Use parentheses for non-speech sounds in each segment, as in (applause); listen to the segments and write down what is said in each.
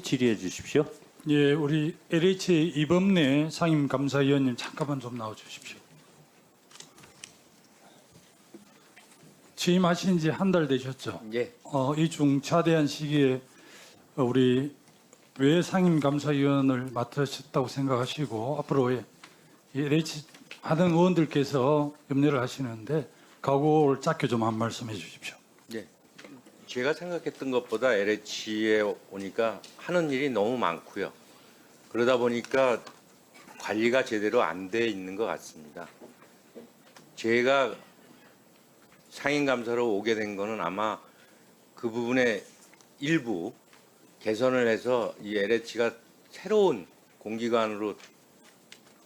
질의해 주십시오. 예, 우리 LH 이범래 상임감사위원님 잠깐만 좀 나와 주십시오. 취임하신 지 한 달 되셨죠? 예. 어, 이 중차대한 시기에 어, 우리 왜 상임감사위원을 맡으셨다고 생각하시고 앞으로의 이 LH 하는 의원들께서 염려를 하시는데 각오를 짧게 좀 한 말씀해 주십시오. 예. 제가 생각했던 것보다 LH에 오니까 하는 일이 너무 많고요. 그러다 보니까 관리가 제대로 안 돼 있는 것 같습니다. 제가 상임감사로 오게 된 거는 아마 그 부분의 일부 개선을 해서 이 LH가 새로운 공기관으로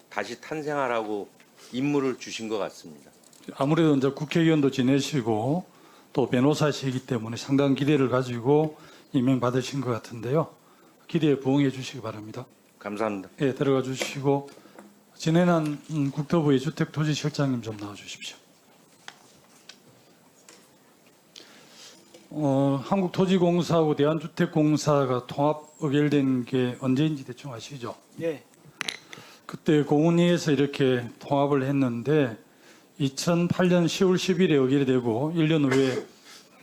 다시 탄생하라고 임무를 주신 것 같습니다. 아무래도 이제 국회의원도 지내시고 또 변호사시기 때문에 상당한 기대를 가지고 임명 받으신 것 같은데요. 기대에 부응해 주시기 바랍니다. 감사합니다. 예, 들어가 주시고 진해난 음, 국토부의 주택토지실장님 좀 나와 주십시오. 어, 한국토지공사하고 대한주택공사가 통합 의결된 게 언제인지 대충 아시죠? 예, 그때 공은위에서 이렇게 통합을 했는데 2008년 10월 10일에 의결이 되고 1년 후에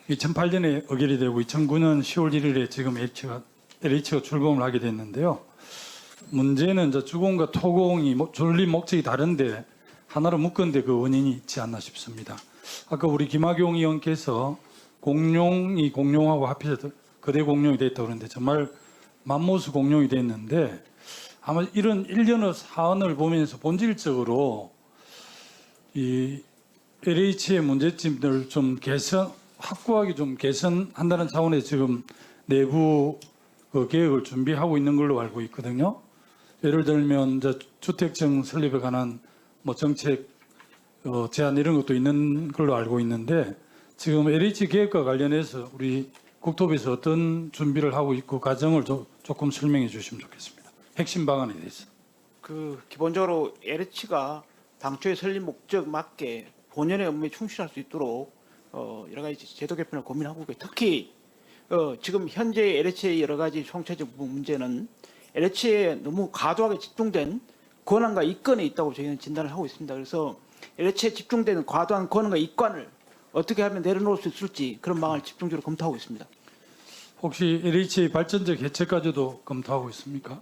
2008년에 의결이 되고 2009년 10월 1일에 지금 LH가, LH가 출범을 하게 됐는데요. 문제는 이제 주공과 토공이 뭐 존립 목적이 다른데 하나로 묶은데 그 원인이 있지 않나 싶습니다. 아까 우리 김학용 의원께서 공룡이 공룡하고 합해서 거대 공룡이 됐다고 그러는데 정말 맘모스 공룡이 됐는데 아마 이런 일련의 사안을 보면서 본질적으로 이 LH의 문제점들을 좀 개선, 확고하게 좀 개선한다는 차원에서 지금 내부 그 계획을 준비하고 있는 걸로 알고 있거든요. 예를 들면 이제 주택증 설립에 관한 뭐 정책 어, 제안 이런 것도 있는 걸로 알고 있는데 지금 LH 계획과 관련해서 우리 국토부에서 어떤 준비를 하고 있고 과정을 조, 조금 설명해 주시면 좋겠습니다. 핵심 방안에 대해서. 그 기본적으로 LH가 당초의 설립 목적 맞게 본연의 업무에 충실할 수 있도록 어, 여러 가지 제도 개편을 고민하고 있고 특히 어, 지금 현재 LH의 여러 가지 총체적 문제는 LH에 너무 과도하게 집중된 권한과 이권에 있다고 저희는 진단을 하고 있습니다. 그래서 LH에 집중된 과도한 권한과 이권을 어떻게 하면 내려놓을 수 있을지 그런 방안을 집중적으로 검토하고 있습니다. 혹시 LH 발전적 해체까지도 검토하고 있습니까?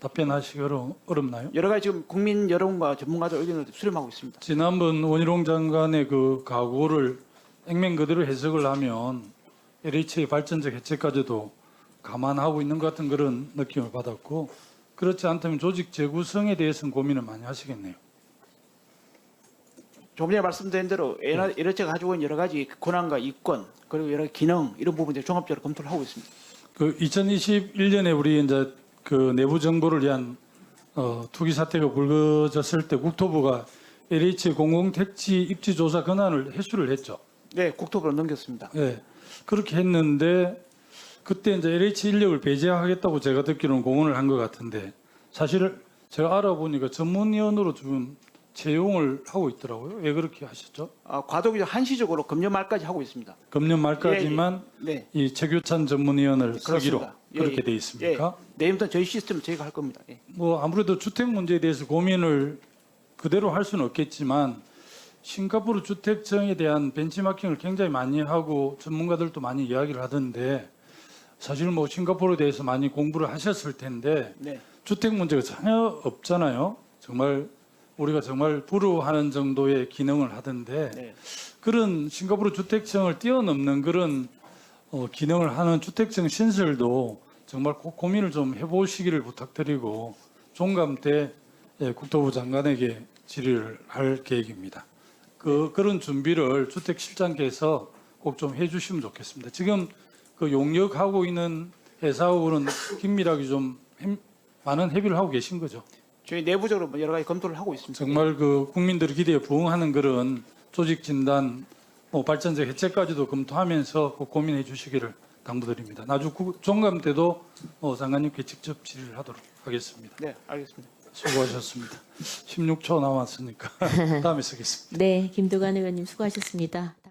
답변하시기 어려, 어렵나요? 여러 가지 지금 국민 여러분과 전문가들 의견을 수렴하고 있습니다. 지난번 원희룡 장관의 그 각오를 액면 그대로 해석을 하면 LH의 발전적 해체까지도 감안하고 있는 것 같은 그런 느낌을 받았고 그렇지 않다면 조직 재구성에 대해서는 고민을 많이 하시겠네요. 조금 전에 말씀드린 대로 LH가 가지고 있는 여러 가지 권한과 이권 그리고 여러 기능 이런 부분들 종합적으로 검토를 하고 있습니다. 그 2021년에 우리 이제 그 내부 정보를 위한 어, 투기 사태가 불거졌을 때 국토부가 LH 공공택지 입지 조사 권한을 회수를 했죠. 네, 국토부로 넘겼습니다. 예. 그렇게 했는데 그때 이제 LH 인력을 배제하겠다고 제가 듣기로는 공언을 한 것 같은데 사실 제가 알아보니까 전문위원으로 지금 채용을 하고 있더라고요. 왜 그렇게 하셨죠? 아, 과도기적 한시적으로 금년 말까지 하고 있습니다. 금년 말까지만 네, 이 최규찬 전문위원을 쓰기로 그렇습니다. 예, 그렇게 예. 돼 있습니까? 예, 내일부터 저희 시스템 저희가 할 겁니다. 예. 뭐 아무래도 주택 문제에 대해서 고민을 그대로 할 수는 없겠지만 싱가포르 주택청에 대한 벤치마킹을 굉장히 많이 하고 전문가들도 많이 이야기를 하던데 사실 뭐 싱가포르에 대해서 많이 공부를 하셨을 텐데 네, 주택 문제가 전혀 없잖아요. 정말 우리가 정말 부러워하는 정도의 기능을 하던데 네. 그런 싱가포르 주택청을 뛰어넘는 그런 어, 기능을 하는 주택청 신설도 정말 꼭 고민을 좀 해보시기를 부탁드리고 종감 때 예, 국토부 장관에게 질의를 할 계획입니다. 그 그런 준비를 주택실장께서 꼭 좀 해주시면 좋겠습니다. 지금 그 용역하고 있는 회사하고는 긴밀하게 좀 힘- 많은 협의를 하고 계신 거죠. 저희 내부적으로 뭐 여러 가지 검토를 하고 있습니다. 정말 그 국민들의 기대에 부응하는 그런 조직 진단, 뭐 발전적 해체까지도 검토하면서 꼭 고민해 주시기를 당부드립니다. 나중 국- 종감 때도 어, 장관님께 직접 질의를 하도록 하겠습니다. 네, 알겠습니다. 수고하셨습니다. 16초 남았으니까 (laughs) 다음에 쓰겠습니다. 네, 김두관 의원님 수고하셨습니다.